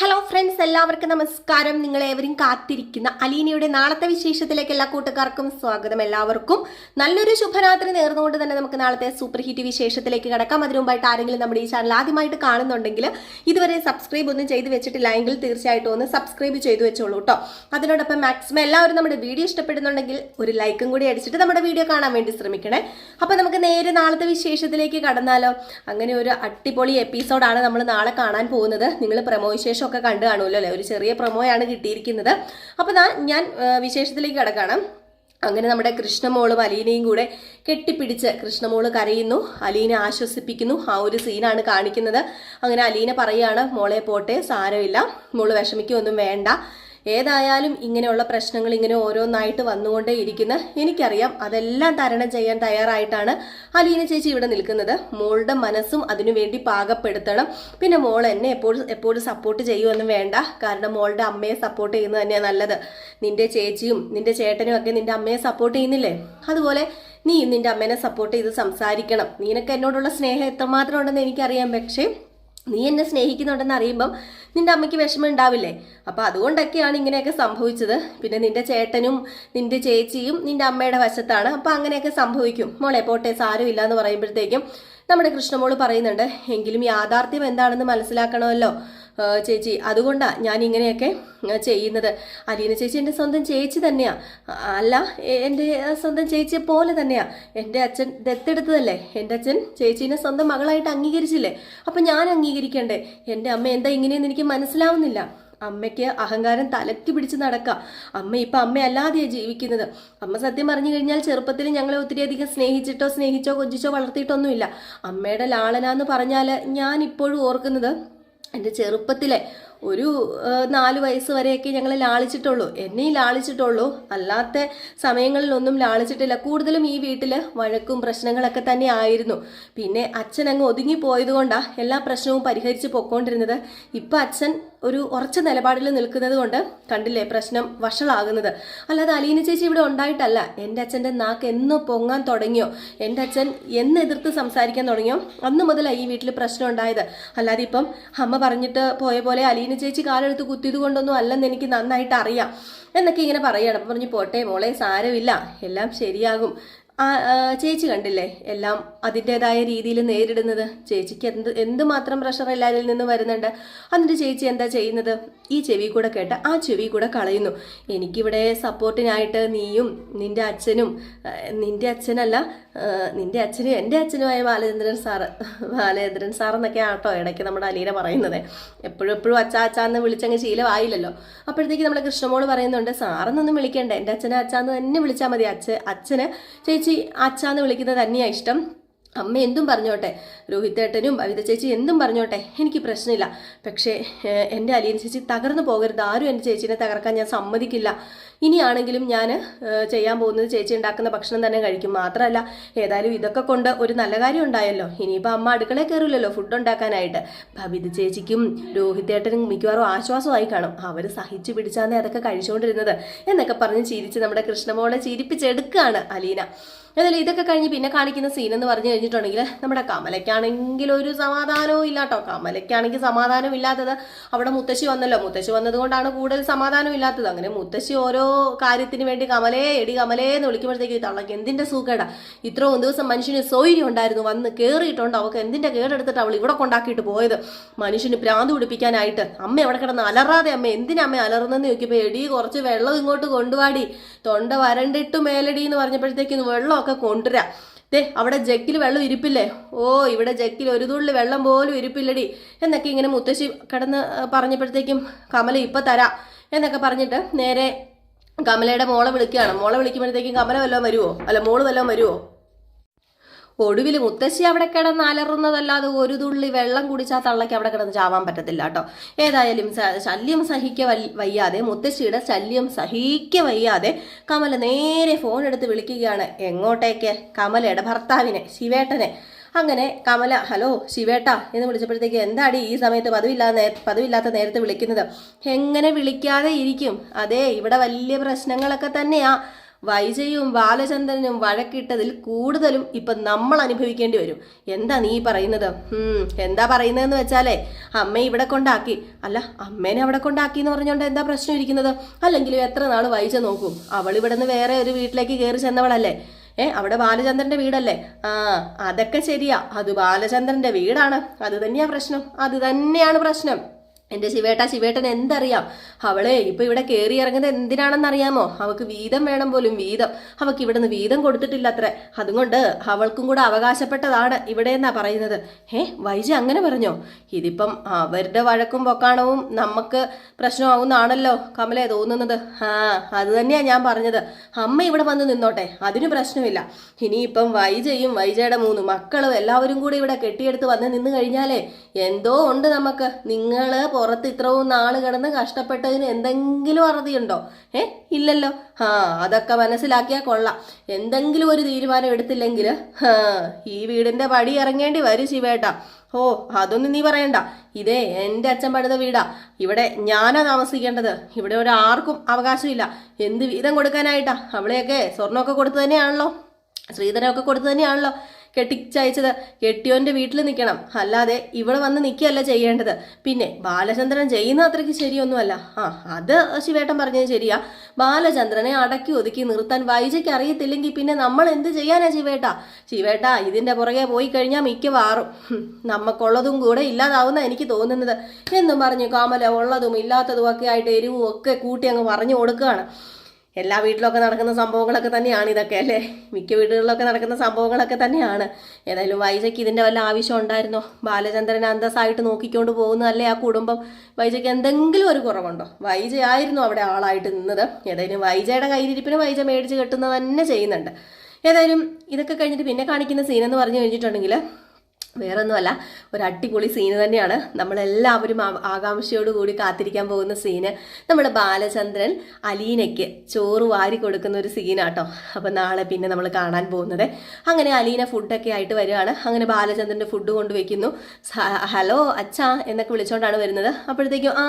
Hello friends എല്ലാവർക്കും നമസ്കാരം. നിങ്ങൾ ഏവരും കാത്തിരിക്കുന്ന അലീനയുടെ നാളത്തെ വിശേഷത്തിലേക്ക് എല്ലാ കൂട്ടുകാർക്കും സ്വാഗതം. എല്ലാവർക്കും നല്ലൊരു ശുഭരാത്രി നേർന്നുകൊണ്ട് തന്നെ നമുക്ക് നാളത്തെ സൂപ്പർ ഹിറ്റ് വിശേഷത്തിലേക്ക് കിടക്കാം. അതിനു മുമ്പായിട്ട് ആരെങ്കിലും നമ്മുടെ ഈ ചാനൽ ആദ്യമായിട്ട് കാണുന്നുണ്ടെങ്കിൽ ഇതുവരെ സബ്സ്ക്രൈബ് ഒന്നും ചെയ്ത് വെച്ചിട്ടില്ല എങ്കിൽ തീർച്ചയായിട്ടും ഒന്ന് സബ്സ്ക്രൈബ് ചെയ്തു വെച്ചോളൂ കേട്ടോ അതിനോടൊപ്പം മാക്സിമം എല്ലാവരും നമ്മുടെ വീഡിയോ ഇഷ്ടപ്പെടുന്നുണ്ടെങ്കിൽ ഒരു ലൈക്കും കൂടി അടിച്ചിട്ട് നമ്മുടെ വീഡിയോ കാണാൻ വേണ്ടി ശ്രമിക്കണേ. അപ്പോൾ നമുക്ക് നേരെ നാളത്തെ വിശേഷത്തിലേക്ക് കടന്നാലോ? അങ്ങനെ ഒരു അടിപൊളി എപ്പിസോഡാണ് നമ്മൾ നാളെ കാണാൻ പോകുന്നത്. നിങ്ങൾ പ്രമോ വിശേഷമൊക്കെ കണ്ടു കാണുമല്ലോ അല്ലേ? ഒരു ചെറിയ പ്രൊമോയാണ് കിട്ടിയിരിക്കുന്നത്. അപ്പോൾ ഞാൻ വിശേഷത്തിലേക്ക് കിടക്കണം. അങ്ങനെ നമ്മുടെ കൃഷ്ണമോളും അലീനയും കൂടെ കെട്ടിപ്പിടിച്ച് കൃഷ്ണമോൾ കരയുന്നു. അലീന ആശ്വസിപ്പിക്കുന്നു. ആ ഒരു സീനാണ് കാണിക്കുന്നത്. അങ്ങനെ അലീന പറയാണ് മോളെ പോട്ടെ സാരമില്ല. മോൾ വിഷമിക്കൊന്നും വേണ്ട. ഏതായാലും ഇങ്ങനെയുള്ള പ്രശ്നങ്ങൾ ഇങ്ങനെ ഓരോന്നായിട്ട് വന്നുകൊണ്ടേ ഇരിക്കുന്ന. എനിക്കറിയാം അതെല്ലാം തരണം ചെയ്യാൻ തയ്യാറായിട്ടാണ് അലീന ചേച്ചി ഇവിടെ നിൽക്കുന്നത്. മോളുടെ മനസ്സും അതിനുവേണ്ടി പാകപ്പെടുത്തണം. പിന്നെ മോൾ എന്നെ എപ്പോഴും എപ്പോഴും സപ്പോർട്ട് ചെയ്യുമെന്നും വേണ്ട. കാരണം മോളുടെ അമ്മയെ സപ്പോർട്ട് ചെയ്യുന്നത് തന്നെയാണ് നല്ലത്. നിന്റെ ചേച്ചിയും നിന്റെ ചേട്ടനും ഒക്കെ നിന്റെ അമ്മയെ സപ്പോർട്ട് ചെയ്യുന്നില്ലേ? അതുപോലെ നീ നിന്റെ അമ്മേനെ സപ്പോർട്ട് ചെയ്ത് സംസാരിക്കണം. നിനക്ക് എന്നോടുള്ള സ്നേഹം എത്രമാത്രം ഉണ്ടെന്ന് എനിക്കറിയാം. പക്ഷേ നീ എന്നെ സ്നേഹിക്കുന്നുണ്ടെന്ന് അറിയുമ്പം നിന്റെ അമ്മയ്ക്ക് വിഷമം ഉണ്ടാവില്ലേ? അപ്പം അതുകൊണ്ടൊക്കെയാണ് ഇങ്ങനെയൊക്കെ സംഭവിച്ചത്. പിന്നെ നിന്റെ ചേട്ടനും നിന്റെ ചേച്ചിയും നിന്റെ അമ്മയുടെ വശത്താണ്. അപ്പം അങ്ങനെയൊക്കെ സംഭവിക്കും. മോളെ പോട്ടെ സാരമില്ല എന്ന് പറയുമ്പോഴത്തേക്കും നമ്മുടെ കൃഷ്ണമോൾ പറയുന്നുണ്ട് എങ്കിലും യാഥാർത്ഥ്യം എന്താണെന്ന് മനസ്സിലാക്കണമല്ലോ. ചേച്ചി അതുകൊണ്ടാണ് ഞാൻ ഇങ്ങനെയൊക്കെ ചെയ്യുന്നത്. അലീന ചേച്ചി എന്റെ സ്വന്തം ചേച്ചി തന്നെയാണ് അല്ല എന്റെ സ്വന്തം ചേച്ചിയെ പോലെ തന്നെയാണ് എന്റെ അച്ഛൻ ദത്തെടുത്തതല്ലേ? എന്റെ അച്ഛൻ ചേച്ചീനെ സ്വന്തം മകളായിട്ട് അംഗീകരിച്ചില്ലേ? അപ്പം ഞാൻ അംഗീകരിക്കണ്ടേ? എന്റെ അമ്മ എന്താ ഇങ്ങനെയെന്ന് എനിക്ക് മനസ്സിലാവുന്നില്ല. അമ്മയ്ക്ക് അഹങ്കാരം തലക്കി പിടിച്ച് നടക്കുക അമ്മ ഇപ്പം അമ്മയല്ലാതെയാണ് ജീവിക്കുന്നത്. അമ്മ സത്യം പറഞ്ഞു കഴിഞ്ഞാൽ ചെറുപ്പത്തിൽ ഞങ്ങളെ ഒത്തിരിയധികം സ്നേഹിച്ചിട്ടോ സ്നേഹിച്ചോ കൊഞ്ചിച്ചോ വളർത്തിയിട്ടൊന്നുമില്ല. അമ്മയുടെ ലാളന എന്ന് പറഞ്ഞാൽ ഞാൻ ഇപ്പോഴും ഓർക്കുന്നത് എന്റെ ചെറുപ്പത്തിലെ ഒരു നാല് വയസ്സ് വരെയൊക്കെ ഞങ്ങൾ ലാളിച്ചിട്ടുള്ളൂ. എന്നെയും ലാളിച്ചിട്ടുള്ളൂ. അല്ലാത്ത സമയങ്ങളിലൊന്നും ലാളിച്ചിട്ടില്ല. കൂടുതലും ഈ വീട്ടിൽ വഴക്കും പ്രശ്നങ്ങളൊക്കെ തന്നെ ആയിരുന്നു. പിന്നെ അച്ഛൻ അങ്ങ് ഒതുങ്ങി പോയതുകൊണ്ടാണ് എല്ലാ പ്രശ്നവും പരിഹരിച്ച് പൊക്കോണ്ടിരുന്നത്. ഇപ്പം അച്ഛൻ ഒരു ഉറച്ച നിലപാടിൽ നിൽക്കുന്നത് കൊണ്ട് കണ്ടില്ലേ പ്രശ്നം വഷളാകുന്നത്. അല്ലാതെ അലീന ചേച്ചി ഇവിടെ ഉണ്ടായിട്ടല്ല. എന്റെ അച്ഛന്റെ നാക്ക് എന്ന് പൊങ്ങാൻ തുടങ്ങിയോ? എന്റെ അച്ഛൻ എന്ന് എതിർത്ത് സംസാരിക്കാൻ തുടങ്ങിയോ? അന്ന് മുതലാണ് ഈ വീട്ടിൽ പ്രശ്നം ഉണ്ടായത്. അല്ലാതെ ഇപ്പം അമ്മ പറഞ്ഞിട്ട് പോയ പോലെ അലീന ചേച്ചി കാലെടുത്ത് കുത്തിയത് കൊണ്ടൊന്നും അല്ലെന്ന് എനിക്ക് നന്നായിട്ട് അറിയാം. എന്നൊക്കെ ഇങ്ങനെ പറയണം. പറഞ്ഞു പോട്ടെ മോളെ സാരമില്ല. എല്ലാം ശരിയാകും. ചേച്ചി കണ്ടില്ലേ? എല്ലാം അതിന്റെതായ രീതിയിൽ നേരിടുന്നത്. ചേച്ചിക്ക് എന്ത് എന്തുമാത്രം പ്രഷർ എല്ലാവരിൽ നിന്ന് വരുന്നുണ്ട്? എന്നിട്ട് ചേച്ചി എന്താ ചെയ്യുന്നത്? ഈ ചെവി കൂടെ കേട്ട് ആ ചെവി കൂടെ കളയുന്നു. എനിക്കിവിടെ സപ്പോർട്ടിനായിട്ട് നീയും നിന്റെ അച്ഛനും നിന്റെ അച്ഛനല്ല നിന്റെ അച്ഛനും എന്റെ അച്ഛനുമായ ബാലചന്ദ്രൻ സാറ് ബാലചന്ദ്രൻ സാറെന്നൊക്കെ ആട്ടോ ഇടയ്ക്ക് നമ്മുടെ അലീന പറയുന്നത്. എപ്പോഴും എപ്പോഴും അച്ഛാ അച്ഛാന്ന് വിളിച്ചങ്ങ് ശീലമായില്ലല്ലോ. അപ്പോഴത്തേക്ക് നമ്മുടെ കൃഷ്ണമോൾ പറയുന്നുണ്ട് സാറെന്നൊന്നും വിളിക്കേണ്ട. എന്റെ അച്ഛനെ അച്ഛാന്ന് തന്നെ വിളിച്ചാൽ മതി. അച്ഛൻ അച്ഛന് ചേച്ചി അച്ഛാന്ന് വിളിക്കുന്നത് തന്നെയാണ് ഇഷ്ടം. അമ്മ എന്തും പറഞ്ഞോട്ടെ രോഹിത്തേട്ടനും ഭവിത ചേച്ചി എന്തും പറഞ്ഞോട്ടെ എനിക്ക് പ്രശ്നമില്ല. പക്ഷേ എന്റെ അലിയൻ ചേച്ചി തകർന്നു പോകരുത്. ആരും എന്റെ ചേച്ചീനെ തകർക്കാൻ ഞാൻ സമ്മതിക്കില്ല. ഇനിയാണെങ്കിലും ഞാൻ ചെയ്യാൻ പോകുന്നത് ചേച്ചി ഉണ്ടാക്കുന്ന ഭക്ഷണം തന്നെ കഴിക്കും. മാത്രമല്ല ഏതായാലും ഇതൊക്കെ കൊണ്ട് ഒരു നല്ല കാര്യം ഉണ്ടായല്ലോ. ഇനിയിപ്പോൾ അമ്മ അടുക്കളയിൽ കയറില്ലല്ലോ ഫുഡ് ഉണ്ടാക്കാനായിട്ട്. ഭവിത ചേച്ചിക്കും രോഹിത്തേട്ടനും മിക്കവാറും ആശ്വാസമായി കാണും. അവർ സഹിച്ചു പിടിച്ചാന്നേ അതൊക്കെ കഴിച്ചുകൊണ്ടിരുന്നത് എന്നൊക്കെ പറഞ്ഞ് ചിരിച്ച് നമ്മുടെ കൃഷ്ണമോളെ ചിരിപ്പിച്ചെടുക്കുകയാണ് അലീന. എന്നാലും ഇതൊക്കെ കഴിഞ്ഞ് പിന്നെ കാണിക്കുന്ന സീൻ എന്ന് പറഞ്ഞു കഴിഞ്ഞിട്ടുണ്ടെങ്കിൽ നമ്മുടെ കമലയ്ക്കാണെങ്കിൽ ഒരു സമാധാനവും ഇല്ല കേട്ടോ കമലയ്ക്കാണെങ്കിൽ സമാധാനം ഇല്ലാത്തത് അവിടെ മുത്തശ്ശി വന്നല്ലോ. മുത്തശ്ശി വന്നതുകൊണ്ടാണ് കൂടുതൽ സമാധാനം ഇല്ലാത്തത്. അങ്ങനെ മുത്തശ്ശി ഓരോ കാര്യത്തിന് വേണ്ടി കമലേ എടി കമലേ എന്ന് വിളിക്കുമ്പോഴത്തേക്ക് തള്ളക്ക് എന്തിന്റെ സൂക്കേടാ ഇത്രയും ദിവസം മനുഷ്യന് സൗകര്യം ഉണ്ടായിരുന്നു. വന്ന് കയറിയിട്ടുണ്ട് അവൾക്ക് എന്തിന്റെ കേടെടുത്തിട്ട് അവൾ ഇവിടെ കൊണ്ടാക്കിയിട്ട് പോയത്? മനുഷ്യന് പ്രാന്ത് പിടിപ്പിക്കാനായിട്ട്. അമ്മ എവിടെ കിടന്ന് അലറാതെ അമ്മ എന്തിനാ അമ്മ അലറുന്നെന്ന് ചോദിക്കുമ്പോൾ എടി കുറച്ച് വെള്ളം ഇങ്ങോട്ട് കൊണ്ടുപാടി തൊണ്ട വരണ്ടിട്ട് മേലടി എന്ന് പറഞ്ഞപ്പോഴത്തേക്ക് വെള്ളമൊക്കെ കൊണ്ടുവരാം. ദേ അവിടെ ജക്കിൽ വെള്ളം ഇരിപ്പില്ലേ? ഓ ഇവിടെ ജക്കിൽ ഒരു തുള്ളി വെള്ളം പോലും ഇരിപ്പില്ലടി. എന്നൊക്കെ ഇങ്ങനെ മുത്തശ്ശി കിടന്ന് പറഞ്ഞപ്പോഴത്തേക്കും കമല ഇപ്പം തരാം എന്നൊക്കെ പറഞ്ഞിട്ട് നേരെ കമലയുടെ മോളെ വിളിക്കുകയാണ്. മോളെ വിളിക്കുമ്പോഴത്തേക്കും കമല വല്ലതും വരുമോ അല്ല മോൾ വല്ലതും വരുമോ ഒടുവിൽ മുത്തശ്ശി അവിടെ കിടന്ന് അലറുന്നതല്ലാതെ ഒരു തുള്ളി വെള്ളം കുടിച്ചാൽ തള്ളയ്ക്ക് അവിടെ കിടന്ന് ചാവാൻ പറ്റത്തില്ല കേട്ടോ. ഏതായാലും ശല്യം സഹിക്ക വയ്യാതെ മുത്തശ്ശിയുടെ ശല്യം സഹിക്ക വയ്യാതെ കമല നേരെ ഫോൺ എടുത്ത് വിളിക്കുകയാണ്. എങ്ങോട്ടേക്ക്? കമലയുടെ ഭർത്താവിനെ ശിവേട്ടനെ. അങ്ങനെ കമല ഹലോ ശിവേട്ട എന്ന് വിളിച്ചപ്പോഴത്തേക്ക് എന്താടി ഈ സമയത്ത് പതിവില്ലാതെ പതിവില്ലാത്ത നേരത്തെ വിളിക്കുന്നത്? എങ്ങനെ വിളിക്കാതെ ഇരിക്കും? അതെ ഇവിടെ വലിയ പ്രശ്നങ്ങളൊക്കെ തന്നെയാ. വൈജയും ബാലചന്ദ്രനും വഴക്കിട്ടതിൽ കൂടുതലും ഇപ്പൊ നമ്മൾ അനുഭവിക്കേണ്ടി വരും. എന്താ നീ പറയുന്നത്? എന്താ പറയുന്നതെന്ന് വെച്ചാലേ അമ്മ ഇവിടെ കൊണ്ടാക്കി. അല്ല അമ്മേനെ അവിടെ കൊണ്ടാക്കി എന്ന് പറഞ്ഞുകൊണ്ട് എന്താ പ്രശ്നം ഇരിക്കുന്നത്? അല്ലെങ്കിലും എത്ര നാൾ വൈജ നോക്കും. അവൾ ഇവിടെ നിന്ന് വേറെ ഒരു വീട്ടിലേക്ക് കയറി ചെന്നവളല്ലേ? ഏ അവിടെ ബാലചന്ദ്രന്റെ വീടല്ലേ? ആ അതൊക്കെ ശരിയാ. അത് ബാലചന്ദ്രന്റെ വീടാണ്. അത് തന്നെയാ പ്രശ്നം. അത് തന്നെയാണ് പ്രശ്നം. എന്റെ ശിവേട്ട ശിവേട്ടൻ എന്തറിയാം? അവളെ ഇപ്പം ഇവിടെ കയറി ഇറങ്ങുന്നത് എന്തിനാണെന്ന് അറിയാമോ? അവൾക്ക് വീതം വേണം പോലും വീതം. അവൾക്ക് ഇവിടെ നിന്ന് വീതം കൊടുത്തിട്ടില്ല അത്ര. അതുകൊണ്ട് അവൾക്കും കൂടെ അവകാശപ്പെട്ടതാണ് ഇവിടെ എന്നാ പറയുന്നത്. ഏ വൈജി അങ്ങനെ പറഞ്ഞോ? ഇതിപ്പം അവരുടെ വഴക്കും പൊക്കാണവും നമുക്ക് പ്രശ്നമാവുന്നാണല്ലോ കമലെ തോന്നുന്നത്. ആ അത് തന്നെയാ ഞാൻ പറഞ്ഞത്. അമ്മ ഇവിടെ വന്ന് നിന്നോട്ടെ അതിന് പ്രശ്നമില്ല. ഇനിയിപ്പം വൈജയും വൈജയുടെ മൂന്ന് മക്കളും എല്ലാവരും കൂടി ഇവിടെ കെട്ടിയെടുത്ത് വന്ന് നിന്ന് കഴിഞ്ഞാലേ എന്തോ ഉണ്ട് നമുക്ക്. നിങ്ങൾ പുറത്ത് ഇത്രയും നാൾ കിടന്ന് കഷ്ടപ്പെട്ടതിന് എന്തെങ്കിലും അറുതിയുണ്ടോ? ഏ ഇല്ലല്ലോ. ആ അതൊക്കെ മനസ്സിലാക്കിയാൽ കൊള്ളാം. എന്തെങ്കിലും ഒരു തീരുമാനം എടുത്തില്ലെങ്കിൽ ഈ വീടിന്റെ പടി ഇറങ്ങേണ്ടി വരും ശിവേട്ട. ഓ അതൊന്നും നീ പറയണ്ട. ഇതേ എന്റെ അച്ഛൻ പണിത വീടാ. ഇവിടെ ഞാനാ താമസിക്കേണ്ടത്. ഇവിടെ ഒരാർക്കും അവകാശമില്ല. എന്ത് വീതം കൊടുക്കാനായിട്ടാ? അവളെയൊക്കെ സ്വർണമൊക്കെ കൊടുത്തു തന്നെയാണല്ലോ. ശ്രീധരമൊക്കെ കൊടുത്തു തന്നെയാണല്ലോ. കെട്ടിച്ചയച്ചത് കെട്ടിയോന്റെ വീട്ടിൽ നിൽക്കണം. അല്ലാതെ ഇവിടെ വന്ന് നിൽക്കുകയല്ല ചെയ്യേണ്ടത്. പിന്നെ ബാലചന്ദ്രൻ ചെയ്യുന്ന അത്രയ്ക്ക് ശരിയൊന്നുമല്ല. ആ അത് ശിവേട്ടൻ പറഞ്ഞത് ശരിയാ. ബാലചന്ദ്രനെ അടക്കി ഒതുക്കി നിർത്താൻ വൈജയ്ക്ക് അറിയത്തില്ലെങ്കിൽ പിന്നെ നമ്മൾ എന്ത് ചെയ്യാനാ ശിവേട്ട? ശിവേട്ട ഇതിന്റെ പുറകെ പോയി കഴിഞ്ഞാൽ മിക്കവാറും. നമുക്കുള്ളതും കൂടെ ഇല്ലാതാവുന്ന എനിക്ക് തോന്നുന്നത്. എന്നും പറഞ്ഞു കാമല ഉള്ളതും ഇല്ലാത്തതും ഒക്കെ ആയിട്ട് എരിവും ഒക്കെ കൂട്ടി അങ്ങ് പറഞ്ഞു കൊടുക്കുകയാണ്. എല്ലാ വീട്ടിലൊക്കെ നടക്കുന്ന സംഭവങ്ങളൊക്കെ തന്നെയാണ് ഇതൊക്കെ അല്ലേ? മിക്ക വീടുകളിലൊക്കെ നടക്കുന്ന സംഭവങ്ങളൊക്കെ തന്നെയാണ്. ഏതായാലും വൈജയ്ക്ക് ഇതിന്റെ വല്ല ആവശ്യം ഉണ്ടായിരുന്നോ? ബാലചന്ദ്രൻ അന്തസ്സായിട്ട് നോക്കിക്കൊണ്ട് പോകുന്നതല്ലേ ആ കുടുംബം? വൈജയ്ക്ക് എന്തെങ്കിലും ഒരു കുറവുണ്ടോ? വൈജയായിരുന്നു അവിടെ ആളായിട്ട് നിന്നത്. ഏതായാലും വൈജയുടെ കയ്യിലിരിപ്പിന് വൈജ മേടിച്ച് കെട്ടുന്നത് തന്നെ ചെയ്യുന്നുണ്ട്. ഏതായാലും ഇതൊക്കെ കഴിഞ്ഞിട്ട് പിന്നെ കാണിക്കുന്ന സീൻ എന്ന് പറഞ്ഞു കഴിഞ്ഞിട്ടുണ്ടെങ്കിൽ വേറൊന്നുമല്ല ഒരു അടിപൊളി സീന് തന്നെയാണ്. നമ്മളെല്ലാവരും ആകാംക്ഷയോട് കൂടി കാത്തിരിക്കാൻ പോകുന്ന സീന് നമ്മുടെ ബാലചന്ദ്രൻ അലീനയ്ക്ക് ചോറ് വാരി കൊടുക്കുന്ന ഒരു സീനാട്ടോ അപ്പം നാളെ പിന്നെ നമ്മൾ കാണാൻ പോകുന്നത്. അങ്ങനെ അലീന ഫുഡൊക്കെ ആയിട്ട് വരികയാണ് അങ്ങനെ ബാലചന്ദ്രന്റെ ഫുഡ് കൊണ്ടുവയ്ക്കുന്നു ഹലോ അച്ഛാ എന്നൊക്കെ വിളിച്ചോണ്ടാണ് വരുന്നത്. അപ്പോഴത്തേക്കും ആ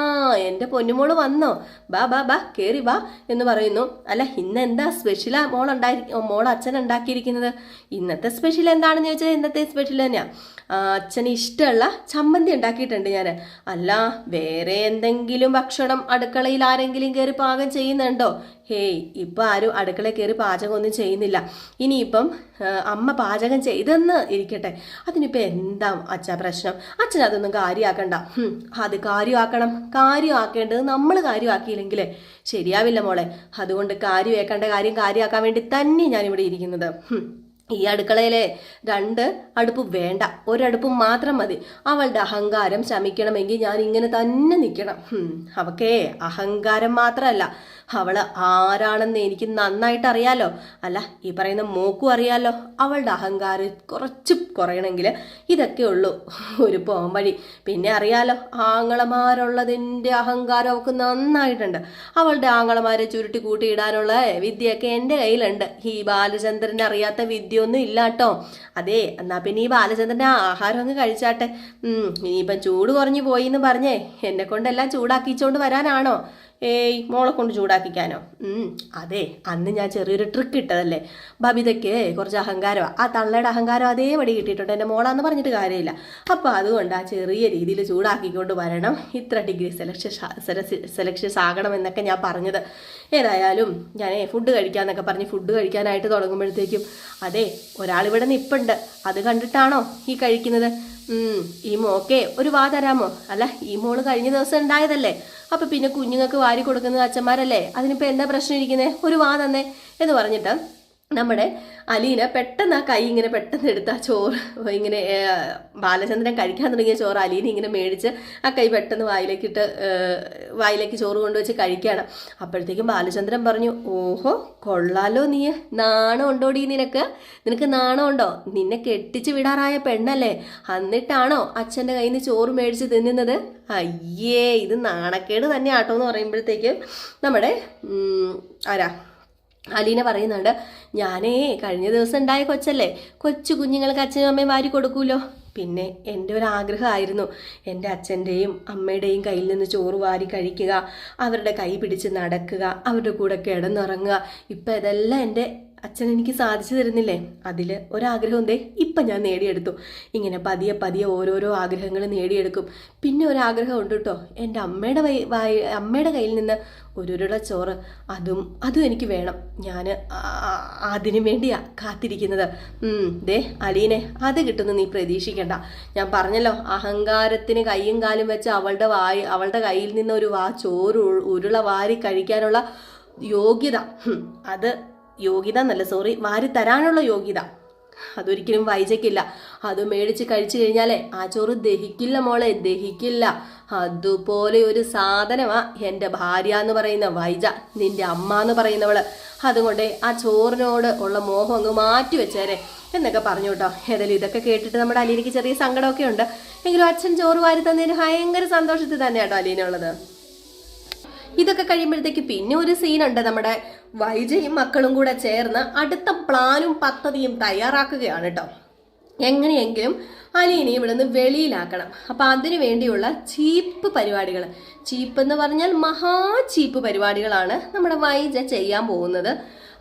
എന്റെ പൊന്നുമോൾ വന്നോ. ബാ ബാ ബാ കയറി ബാ എന്ന് പറയുന്നു. അല്ല ഇന്ന് എന്താ സ്പെഷ്യലാ മോൾ ഉണ്ടായി മോൾ അച്ഛൻ ഉണ്ടാക്കിയിരിക്കുന്നത് ഇന്നത്തെ സ്പെഷ്യൽ എന്താണെന്ന് ചോദിച്ചാൽ ഇന്നത്തെ സ്പെഷ്യൽ തന്നെയാണ് അച്ഛന് ഇഷ്ടമുള്ള ചമ്മന്തി ഉണ്ടാക്കിയിട്ടുണ്ട് ഞാൻ അല്ല വേറെ എന്തെങ്കിലും ഭക്ഷണം അടുക്കളയിൽ ആരെങ്കിലും കയറി പാകം ചെയ്യുന്നുണ്ടോ? ഹേയ് ഇപ്പം ആരും അടുക്കളയിൽ കയറി പാചകമൊന്നും ചെയ്യുന്നില്ല. ഇനിയിപ്പം അമ്മ പാചകം ചെയ്തെന്ന് ഇരിക്കട്ടെ. അതിനിപ്പോൾ എന്താ അച്ഛ പ്രശ്നം? അച്ഛൻ അതൊന്നും കാര്യമാക്കണ്ട. അത് കാര്യമാക്കണം. കാര്യമാക്കേണ്ടത് നമ്മൾ കാര്യമാക്കിയില്ലെങ്കിലേ. ശരിയാവില്ല മോളെ. അതുകൊണ്ട് കാര്യമാക്കേണ്ട കാര്യം കാര്യമാക്കാൻ വേണ്ടി തന്നെ ഞാനിവിടെ ഇരിക്കുന്നത്. ഈ അടുക്കളയിലെ രണ്ട് അടുപ്പ് വേണ്ട. ഒരടുപ്പ് മാത്രം മതി. അവളുടെ അഹങ്കാരം ശമിക്കണമെങ്കിൽ ഞാൻ ഇങ്ങനെ തന്നെ നിൽക്കണം. അവക്കേ അഹങ്കാരം മാത്രമല്ല. അവൾ ആരാണെന്ന് എനിക്ക് നന്നായിട്ട് അറിയാലോ. അല്ല ഈ പറയുന്ന മോക്കും അറിയാലോ. അവളുടെ അഹങ്കാരം കുറച്ച് കുറയണമെങ്കിൽ ഇതൊക്കെ ഉള്ളൂ. ഒരു പോംവഴി. പിന്നെ അറിയാലോ ആങ്ങളമാരുള്ളതിന്റെ അഹങ്കാരം അവൾക്ക് നന്നായിട്ടുണ്ട്. അവളുടെ ആങ്ങളമാരെ ചുരുട്ടി കൂട്ടിയിടാനുള്ള വിദ്യയൊക്കെ എന്റെ കയ്യിലുണ്ട്. ഈ ബാലചന്ദ്രനെ അറിയാത്ത വിദ്യയൊന്നും ഇല്ല കേട്ടോ. അതെ എന്നാ പിന്നെ ഈ ബാലചന്ദ്രന്റെ ആഹാരം അങ്ങ് കഴിച്ചാട്ടെ. ഇനിയിപ്പം ചൂട് കുറഞ്ഞു പോയി എന്ന് പറഞ്ഞേ. എന്നെ കൊണ്ടെല്ലാം ചൂടാക്കിച്ചോണ്ട് വരാനാണോ? ഏയ് മോളെ കൊണ്ട് ചൂടാക്കിക്കാനോ? അതെ അന്ന് ഞാൻ ചെറിയൊരു ട്രിക്ക് ഇട്ടതല്ലേ? ബബിതയ്ക്ക് കുറച്ച് അഹങ്കാരമാണ് ആ തള്ളയുടെ അഹങ്കാരം അതേപടി കിട്ടിയിട്ടുണ്ട്. എന്റെ മോളാന്ന് പറഞ്ഞിട്ട് കാര്യമില്ല. അപ്പോൾ അതുകൊണ്ട് ആ ചെറിയ രീതിയിൽ ചൂടാക്കിക്കൊണ്ട് വരണം. ഇത്ര ഡിഗ്രി സെലക്ഷൻ സെലക്ഷൻസ് ആകണം എന്നൊക്കെ ഞാൻ പറഞ്ഞത്. ഏതായാലും ഞാൻ ഫുഡ് കഴിക്കാമെന്നൊക്കെ പറഞ്ഞ് ഫുഡ് കഴിക്കാനായിട്ട് തുടങ്ങുമ്പോഴത്തേക്കും അതെ ഒരാളിവിടെ നിപ്പുണ്ട്. അത് കണ്ടിട്ടാണോ ഈ കഴിക്കുന്നത്? ഈ മോക്കെ ഒരു വാ തരാമോ? അല്ല ഈ മോൾ കഴിഞ്ഞ ദിവസം ഉണ്ടായതല്ലേ. അപ്പൊ പിന്നെ കുഞ്ഞുങ്ങൾക്ക് വാരി കൊടുക്കുന്നത് അച്ഛന്മാരല്ലേ? അതിനിപ്പോ എന്താ പ്രശ്നം ഇരിക്കുന്നേ? ഒരു വാ തന്നെ എന്ന് പറഞ്ഞിട്ട് നമ്മുടെ അലീന പെട്ടെന്ന് ആ കൈ ഇങ്ങനെ പെട്ടെന്ന് എടുത്ത് ആ ചോറ് ഇങ്ങനെ ബാലചന്ദ്രൻ കഴിക്കാൻ തുടങ്ങിയ ചോറ് അലീന ഇങ്ങനെ മേടിച്ച് ആ കൈ പെട്ടെന്ന് വായിലേക്കിട്ട് വായിലേക്ക് ചോറ് കൊണ്ടുവച്ച് കഴിക്കുകയാണ്. അപ്പോഴത്തേക്കും ബാലചന്ദ്രൻ പറഞ്ഞു ഓഹോ കൊള്ളാലോ നീ നാണം ഉണ്ടോടി നിനക്ക്? നിനക്ക് നാണമുണ്ടോ നിന്നെ കെട്ടിച്ച് വിടാറായ പെണ്ണല്ലേ? എന്നിട്ടാണോ അച്ഛന്റെ കയ്യിൽ നിന്ന് ചോറ് മേടിച്ച് തിന്നുന്നത്? അയ്യേ ഇത് നാണക്കേട് തന്നെ ആട്ടോ എന്ന് പറയുമ്പോഴത്തേക്കും നമ്മുടെ ആരാ? അലീന പറയുന്നുണ്ട് ഞാനേ കഴിഞ്ഞ ദിവസം ഉണ്ടായ കൊച്ചല്ലേ കൊച്ചു കുഞ്ഞുങ്ങൾക്ക് അച്ഛനും അമ്മയും വാരി കൊടുക്കൂലോ? പിന്നെ എന്റെ ഒരു ആഗ്രഹമായിരുന്നു എന്റെ അച്ഛന്റെയും അമ്മയുടെയും കയ്യിൽ നിന്ന് ചോറ് വാരി കഴിക്കുക അവരുടെ കൈ പിടിച്ച് നടക്കുക അവരുടെ കൂടെ കിടന്നുറങ്ങുക. ഇപ്പം ഇതെല്ലാം എന്റെ അച്ഛൻ എനിക്ക് സാധിച്ചു തരുന്നില്ലേ? അതിൽ ഒരാഗ്രഹം ദേ ഇപ്പം ഞാൻ നേടിയെടുത്തു. ഇങ്ങനെ പതിയെ പതിയെ ഓരോരോ ആഗ്രഹങ്ങൾ നേടിയെടുക്കും. പിന്നെ ഒരാഗ്രഹം ഉണ്ട് കേട്ടോ എന്റെ അമ്മയുടെ വൈ അമ്മയുടെ കയ്യിൽ നിന്ന് ഒരുരുള ചോറ്. അതും അതും എനിക്ക് വേണം. ഞാൻ അതിനു വേണ്ടിയാ കാത്തിരിക്കുന്നത്. ദേ അലീനെ അത് കിട്ടുന്നു നീ പ്രതീക്ഷിക്കണ്ട. ഞാൻ പറഞ്ഞല്ലോ അഹങ്കാരത്തിന് കൈയും കാലും വെച്ച് അവളുടെ വായി അവളുടെ കയ്യിൽ നിന്ന് ഒരു വാ ചോറ് ഉരുള വാരി കഴിക്കാനുള്ള യോഗ്യത. അത് യോഗ്യത എന്നല്ല സോറി വാരി തരാനുള്ള യോഗ്യത. അതൊരിക്കലും വായിച്ചേക്കില്ല. അത് മേടിച്ച് കഴിച്ചു കഴിഞ്ഞാലേ ആ ചോറ് ദഹിക്കില്ല മോളെ ദഹിക്കില്ല. അതുപോലെ ഒരു സാധനമാ എന്റെ ഭാര്യ എന്ന് പറയുന്ന വൈജ നിന്റെ അമ്മ എന്ന് പറയുന്നവൾ. അതുകൊണ്ട് ആ ചോറിനോട് ഉള്ള മോഹം അങ്ങ് മാറ്റി വെച്ചേരെ എന്നൊക്കെ പറഞ്ഞു കേട്ടോ. ഏതായാലും ഇതൊക്കെ കേട്ടിട്ട് നമ്മുടെ അലീനയ്ക്ക് ചെറിയ സങ്കടമൊക്കെ ഉണ്ട്. എങ്കിലും അച്ഛൻ ചോറ് വാരി തന്നതിന് ഭയങ്കര സന്തോഷത്തിൽ തന്നെയാട്ടോ അലീനുള്ളത് ഇതൊക്കെ കഴിയുമ്പോഴത്തേക്ക് പിന്നെ ഒരു സീനുണ്ട് നമ്മുടെ വൈജയും മക്കളും കൂടെ ചേർന്ന് അടുത്ത പ്ലാനും പദ്ധതിയും തയ്യാറാക്കുകയാണ് കേട്ടോ എങ്ങനെയെങ്കിലും അലീനെ ഇവിടെ നിന്ന് വെളിയിലാക്കണം. അപ്പം അതിനു വേണ്ടിയുള്ള ചീപ്പ് പരിപാടികൾ. ചീപ്പ് എന്ന് പറഞ്ഞാൽ മഹാ ചീപ്പ് പരിപാടികളാണ് നമ്മുടെ വൈജ ചെയ്യാൻ പോകുന്നത്.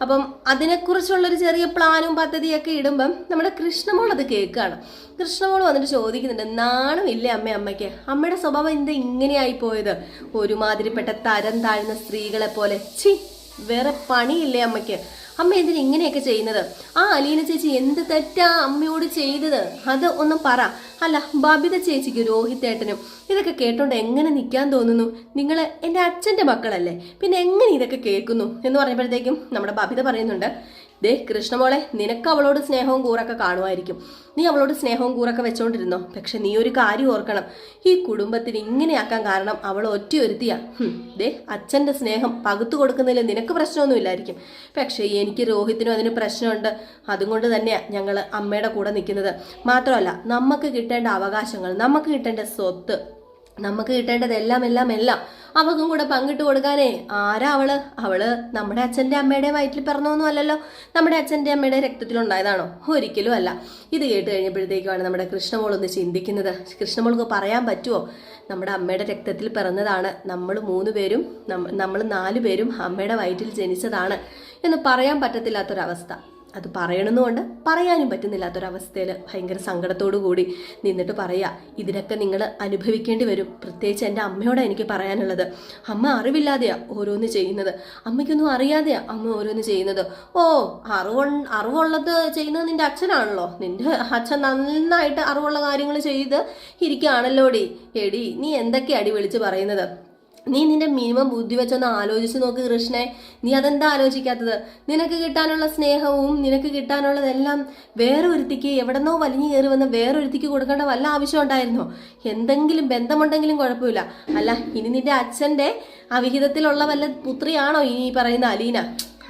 അപ്പം അതിനെക്കുറിച്ചുള്ളൊരു ചെറിയ പ്ലാനും പദ്ധതിയൊക്കെ ഇടുമ്പം നമ്മുടെ കൃഷ്ണമോൾ അത് കേൾക്കുകയാണ്. കൃഷ്ണമോൾ വന്നിട്ട് ചോദിക്കുന്നുണ്ട് നാണമില്ലേ അമ്മ അമ്മയ്ക്ക്? അമ്മയുടെ സ്വഭാവം എന്താ ഇങ്ങനെയായി പോയത്? ഒരുമാതിരിപ്പെട്ട തരം താഴ്ന്ന സ്ത്രീകളെ പോലെ ഛി വേറെ പണിയില്ലേ അമ്മയ്ക്ക്? അമ്മ എന്തിനാ ഇങ്ങനെയൊക്കെ ചെയ്യുന്നത്? ആ അലീന ചേച്ചി എന്ത് തെറ്റാ അമ്മയോട് ചെയ്തത്? അത് ഒന്നും പറ. അല്ല ബബിത ചേച്ചിക്ക് രോഹിത്തേട്ടനും. ഇതൊക്കെ കേട്ടോണ്ട് എങ്ങനെ നിൽക്കാൻ തോന്നുന്നു? നിങ്ങൾ എന്റെ അച്ഛന്റെ മക്കളല്ലേ? പിന്നെ എങ്ങനെ ഇതൊക്കെ കേൾക്കുന്നു? എന്ന് പറഞ്ഞപ്പോഴത്തേക്കും നമ്മുടെ ബബിത പറയുന്നുണ്ട് ദേ കൃഷ്ണമോളെ നിനക്ക് അവളോട് സ്നേഹവും കൂറൊക്കെ കാണുമായിരിക്കും. നീ അവളോട് സ്നേഹവും കൂറൊക്കെ വെച്ചോണ്ടിരുന്നോ? പക്ഷെ നീ ഒരു കാര്യം ഓർക്കണം. ഈ കുടുംബത്തിന് ഇങ്ങനെയാക്കാൻ കാരണം അവൾ ഒറ്റയൊരുത്തിയാ. ദേ അച്ഛന്റെ സ്നേഹം പകുത്തു കൊടുക്കുന്നതിൽ നിനക്ക് പ്രശ്നമൊന്നുമില്ലായിരിക്കും പക്ഷേ എനിക്ക് രോഹിത്തിനും അതിന് പ്രശ്നമുണ്ട്. അതുകൊണ്ട് തന്നെയാണ് ഞങ്ങൾ അമ്മയുടെ കൂടെ നിൽക്കുന്നത്. മാത്രമല്ല നമുക്ക് കിട്ടേണ്ട അവകാശങ്ങൾ നമുക്ക് കിട്ടേണ്ട സ്വത്ത് നമുക്ക് കിട്ടേണ്ടതെല്ലാം എല്ലാം എല്ലാം അവൾക്കും കൂടെ പങ്കിട്ട് കൊടുക്കാനേ. ആരാ അവൾ? അവൾ നമ്മുടെ അച്ഛന്റെ അമ്മയുടെ വയറ്റിൽ പിറന്നൊന്നും അല്ലല്ലോ. നമ്മുടെ അച്ഛന്റെ അമ്മയുടെ രക്തത്തിലുണ്ടായതാണോ? ഒരിക്കലും അല്ല. ഇത് കേട്ട് കഴിഞ്ഞപ്പോഴത്തേക്കുമാണ് നമ്മുടെ കൃഷ്ണമോൾ ഒന്ന് ചിന്തിക്കുന്നത്. കൃഷ്ണമോൾക്ക് പറയാൻ പറ്റുമോ നമ്മുടെ അമ്മയുടെ രക്തത്തിൽ പിറന്നതാണ്. നമ്മൾ മൂന്ന് പേരും നമ്മൾ നാല് പേരും അമ്മയുടെ വയറ്റിൽ ജനിച്ചതാണ് എന്ന് പറയാൻ പറ്റത്തില്ലാത്തൊരവസ്ഥ. അത് പറയണമെന്നുകൊണ്ട് പറയാനും പറ്റുന്നില്ലാത്തൊരവസ്ഥയിൽ ഭയങ്കര സങ്കടത്തോടു കൂടി നിന്നിട്ട് പറയുക ഇതിനൊക്കെ നിങ്ങൾ അനുഭവിക്കേണ്ടി വരും. പ്രത്യേകിച്ച് എന്റെ അമ്മയോടാണ് എനിക്ക് പറയാനുള്ളത്. അമ്മ അറിവില്ലാതെയാ ഓരോന്ന് ചെയ്യുന്നത്. അമ്മയ്ക്കൊന്നും അറിയാതെയാണ് അമ്മ ഓരോന്ന് ചെയ്യുന്നത്. ഓ അറിവ് അറിവുള്ളത് ചെയ്യുന്നത് നിന്റെ അച്ഛനാണല്ലോ. നിന്റെ അച്ഛൻ നന്നായിട്ട് അറിവുള്ള കാര്യങ്ങൾ ചെയ്ത് ഇരിക്കുകയാണല്ലോടി. എടി നീ എന്തൊക്കെ അടി വിളിച്ച് പറയുന്നത്? നീ നിന്റെ മിനിമം ബുദ്ധി വെച്ചൊന്ന് ആലോചിച്ച് നോക്ക് കൃഷ്ണെ. നീ അതെന്താ ആലോചിക്കാത്തത്? നിനക്ക് കിട്ടാനുള്ള സ്നേഹവും നിനക്ക് കിട്ടാനുള്ളതെല്ലാം വേറെ ഒരുത്തിക്ക് എവിടെന്നോ വലിഞ്ഞു കയറി വന്ന് വേറെ ഒരുത്തിക്ക് കൊടുക്കേണ്ട വല്ല ആവശ്യം ഉണ്ടായിരുന്നോ? എന്തെങ്കിലും ബന്ധമുണ്ടെങ്കിലും കുഴപ്പമില്ല. അല്ല ഇനി നിന്റെ അച്ഛന്റെ അവിഹിതത്തിലുള്ള വല്ല പുത്രിയാണോ ഇനി പറയുന്ന അലീന?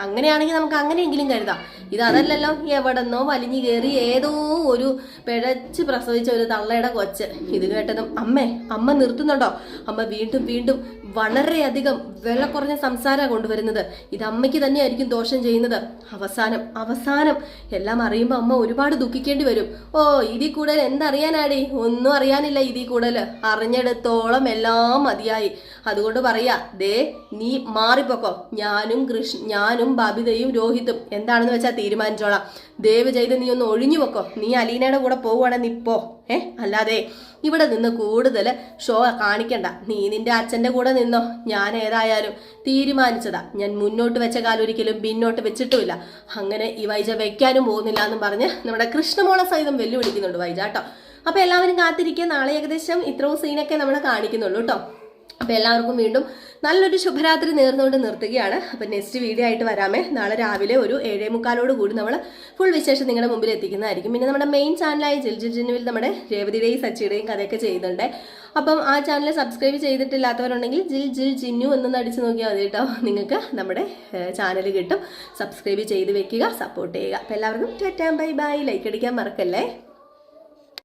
അങ്ങനെയാണെങ്കിൽ നമുക്ക് അങ്ങനെയെങ്കിലും കരുതാം. ഇത് അതല്ലല്ലോ എവിടെന്നോ വലിഞ്ഞു കയറി ഏതോ ഒരു പിഴച്ച് പ്രസവിച്ച ഒരു തള്ളയുടെ കൊച്ച്. ഇത് കേട്ടതും അമ്മേ അമ്മ നിർത്തുന്നുണ്ടോ? അമ്മ വീണ്ടും വീണ്ടും വളരെയധികം വില കുറഞ്ഞ സംസാരമാണ് കൊണ്ടുവരുന്നത്. ഇത് അമ്മയ്ക്ക് തന്നെയായിരിക്കും ദോഷം ചെയ്യുന്നത്. അവസാനം അവസാനം എല്ലാം അറിയുമ്പോൾ അമ്മ ഒരുപാട് ദുഃഖിക്കേണ്ടി വരും. ഓ ഇതിൽ കൂടുതൽ എന്തറിയാനാടി? ഒന്നും അറിയാനില്ല ഇതി കൂടുതൽ. അറിഞ്ഞെടുത്തോളം എല്ലാം മതിയായി. അതുകൊണ്ട് പറയാ ദേ നീ മാറിപ്പോക്കോ. ഞാനും കൃഷ്ണ ഞാനും ബബിതയും രോഹിതും എന്താണെന്ന് വെച്ചാൽ തീരുമാനിച്ചോളാം. ദയവ് ചെയ്ത് നീ ഒന്ന് ഒഴിഞ്ഞു വെക്കോ നീ അലീനയുടെ കൂടെ പോവുകയാണെങ്കിൽ നീ പോ. ഏ? അല്ലാതെ ഇവിടെ നിന്ന് കൂടുതൽ ഷോ കാണിക്കണ്ട. നീ നിന്റെ അച്ഛന്റെ കൂടെ നിന്നോ? ഞാൻ ഏതായാലും തീരുമാനിച്ചതാ. ഞാൻ മുന്നോട്ട് വെച്ച കാലം ഒരിക്കലും പിന്നോട്ട് വെച്ചിട്ടുമില്ല. അങ്ങനെ ഈ വൈജ വെക്കാനും പോകുന്നില്ല എന്നും പറഞ്ഞ് നമ്മുടെ കൃഷ്ണമോളെ സഹിതം വെല്ലുവിളിക്കുന്നുണ്ട് വൈജ കേട്ടോ അപ്പോൾ എല്ലാവരും കാത്തിരിക്കുക. നാളെ ഏകദേശം ഇത്രയും സീനൊക്കെ നമ്മൾ കാണിക്കുന്നുള്ളൂ കേട്ടോ അപ്പോൾ എല്ലാവർക്കും വീണ്ടും നല്ലൊരു ശുഭരാത്രി നേർന്നുകൊണ്ട് നിർത്തുകയാണ്. അപ്പോൾ നെക്സ്റ്റ് വീഡിയോ ആയിട്ട് വരാമേ. നാളെ രാവിലെ ഒരു ഏഴേ മുക്കാലോട് കൂടി നമ്മൾ ഫുൾ വിശേഷം നിങ്ങളുടെ മുമ്പിൽ എത്തിക്കുന്നതായിരിക്കും. പിന്നെ നമ്മുടെ മെയിൻ ചാനലായ ജിൽ ജിൽ ജിന്നുവിൽ നമ്മുടെ രേവതിയുടെയും സച്ചിയുടെയും കഥയൊക്കെ ചെയ്യുന്നുണ്ട്. അപ്പം ആ ചാനൽ സബ്സ്ക്രൈബ് ചെയ്തിട്ടില്ലാത്തവരുണ്ടെങ്കിൽ ജിൽ ജിൽ ജിന്നു എന്നൊന്ന് അടിച്ച് നോക്കിയാൽ മതി കേട്ടോ. നിങ്ങൾക്ക് നമ്മുടെ ചാനൽ കിട്ടും. സബ്സ്ക്രൈബ് ചെയ്ത് വെക്കുക സപ്പോർട്ട് ചെയ്യുക. അപ്പോൾ എല്ലാവർക്കും ടാറ്റാ ബൈ ബൈ. ലൈക്ക് അടിക്കാൻ മറക്കല്ലേ?